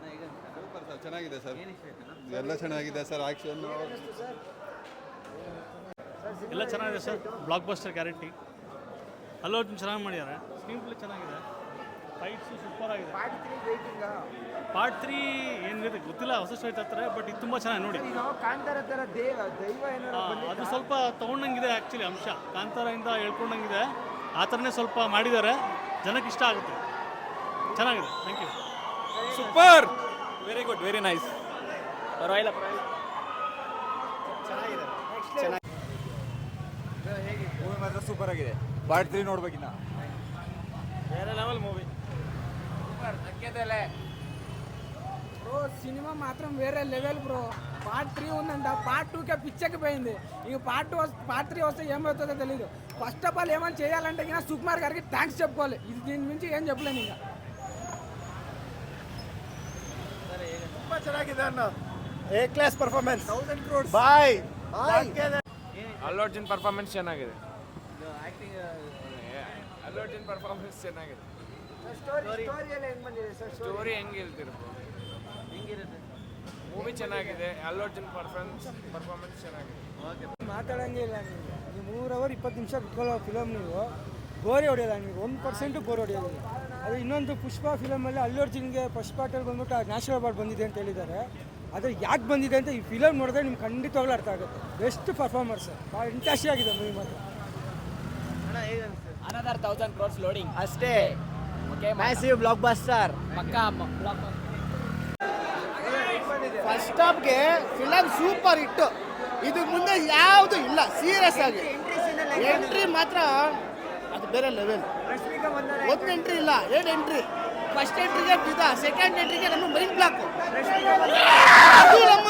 ಕಣ super sir ಚೆನ್ನಾಗಿದೆ sir. ಎಲ್ಲ ಚೆನ್ನಾಗಿದೆ ಸರ್ ಆಕ್ಷನ್ ಎಲ್ಲ ಚೆನ್ನಾಗಿದೆ ಸರ್ ಬ್ಲಾಕ್ ಬಸ್ಟರ್ ಗ್ಯಾರಂಟಿ ಅಲ್ಲೋ ಅರ್ಜುನ್ ಚೆನ್ನಾಗಿ ಮಾಡಿದ್ದಾರೆ ಸ್ಕ್ರೀನ್ ಪ್ಲೇ ಚೆನ್ನಾಗಿದೆ. ಫೈಟ್ಸು ಸೂಪರ್ ಆಗಿದೆ. ಪಾರ್ಟ್ ತ್ರೀ ಏನಿದೆ ಗೊತ್ತಿಲ್ಲ ಹೊಸ ಸ್ಟೋರಿ ಹತ್ರ ಬಟ್ ಇದು ತುಂಬ ಚೆನ್ನಾಗಿ ನೋಡಿ. ಅದು ಸ್ವಲ್ಪ ತೊಗೊಂಡಂಗಿದೆ ಆ್ಯಕ್ಚುಲಿ ಅಂಶ. ಕಾಂತಾರದಿಂದ ಹೇಳ್ಕೊಂಡಂಗಿದೆ. ಆ ಥರನೇ ಸ್ವಲ್ಪ ಮಾಡಿದ್ದಾರೆ. ಜನಕ್ಕೆ ಇಷ್ಟ ಆಗುತ್ತೆ. ಚೆನ್ನಾಗಿದೆ thank you super very good very nice ಪರವಾಗಿಲ್ಲ ಪರವಾಗಿಲ್ಲ ಮೂವಿ ಮಾತ್ರ ಸೂಪರ್ ಆಗಿದೆ ಪಾರ್ಟ್ ತ್ರೀ ನೋಡ್ಬೇಕಿನ್ನ ಬೇರೆ ಲೆವೆಲ್ ಮೂವಿ బ్రో సినిమా మాత్రం వేరే లెవెల్ బ్రో పార్ట్ త్రీ ఉందంట పార్ట్ టూకే పిచ్చకిపోయింది ఇక పార్ట్ టూ పార్ట్ త్రీ వస్తే ఏమవుతుందో తెలియదు ఫస్ట్ ఆఫ్ ఆల్ ఏమైనా చేయాలంటే ఇంకా సుకుమార్ గారికి థ్యాంక్స్ చెప్పుకోవాలి ఇది దీని నుంచి ఏం చెప్పలేను ఇంకా ಚೆನ್ನಾಗಿದೆ ಅಣ್ಣ. A class performance bye Allu Arjun performance ಚೆನ್ನಾಗಿದೆ. ಅಲ್ಲು ಅರ್ಜುನ್ ಪರ್ಫಾರ್ಮೆನ್ಸ್ ಚೆನ್ನಾಗಿದೆ. ಸ್ಟೋರಿ ಹೆಂಗ್ ಬಂದಿದೆ ಸರ್ ಸ್ಟೋರಿ ಹೆಂಗೆ ಹೇಳ್ತಿರ್ಬೋದು ಮೂವಿ ಚೆನ್ನಾಗಿದೆ ಅಲ್ಲು ಅರ್ಜುನ್ ಪರ್ಫಾರ್ಮೆನ್ಸ್ ಪರ್ಫಾರ್ಮೆನ್ಸ್ ಚೆನ್ನಾಗಿದೆ. ಮಾತಾಡಂಗೆ ಇಲ್ಲ ನೀವು. ಮೂರು ಅವರ್ ಇಪ್ಪತ್ತು ನಿಮಿಷ ಬಿಟ್ಕೊಳ್ಳೋ ಫಿಲಮ್ ನೀವು. ಬೋರಿ ಹೊಡೆಯಲ್ಲ ನೀವು. ಒಂದು ಪರ್ಸೆಂಟು ಗೋರಿ ಹೊಡೆಯೋದಿಲ್ಲ ಅದು ಇನ್ನೊಂದು ಪುಷ್ಪ ಫಿಲಮಲ್ಲಿ ಅಲ್ಲು ಅರ್ಜುನ್ಗೆ ಫಸ್ಟ್ ಪಾರ್ಟಲ್ಲಿ ಬಂದ್ಬಿಟ್ಟು ನ್ಯಾಷನಲ್ ಅವಾರ್ಡ್ ಬಂದಿದೆ ಅಂತ ಹೇಳಿದ್ದಾರೆ. ಆದರೆ ಯಾಕೆ ಬಂದಿದೆ ಅಂತ ಈ ಫಿಲಮ್ ನೋಡಿದ್ರೆ ನಿಮ್ಗೆ ಖಂಡಿತವಾಗ್ಲೂ ಅರ್ಥ ಆಗುತ್ತೆ. ಬೆಸ್ಟ್ ಪರ್ಫಾರ್ಮರ್ಸ್ ಭಾಳ ಇಂಟ್ರೆಸ್ಟ್ ಆಗಿದೆ ಮೂವಿ ಮಾತ್ರ. ಅನದರ್ ತೌಸಂಡ್ ಕ್ರೋರ್ಸ್ ಲೋಡಿಂಗ್ ಅಷ್ಟೇ. ಓಕೆ ಮ್ಯಾಸಿವ್ ಬ್ಲಾಕ್ ಬಸ್ಟರ್ ಪಕ್ಕಾ ಬ್ಲಾಕ್ ಫಸ್ಟ್ ಹಾಫ್ಗೆ ಫಿಲಮ್ ಸೂಪರ್ ಇಟ್ಟು ಇದು ಮುಂದೆ ಯಾವುದು ಇಲ್ಲ. ಸೀರಿಯಸ್ ಆಗಿ. ಎಂಟ್ರಿ ಮಾತ್ರ ಅದು ಬೇರೆ ಲೆವೆಲ್ ಒಂದು ಎಂಟ್ರಿ ಇಲ್ಲ ಎರಡು ಎಂಟ್ರಿ ಫಸ್ಟ್ ಎಂಟ್ರಿಗೆ ಬಿದ ಸೆಕೆಂಡ್ ಎಂಟ್ರಿಗೆ ನಮ್ಮ ಮೈಂಡ್ ಬ್ಲಾಕ್ ಅದು ನಮ್ಮ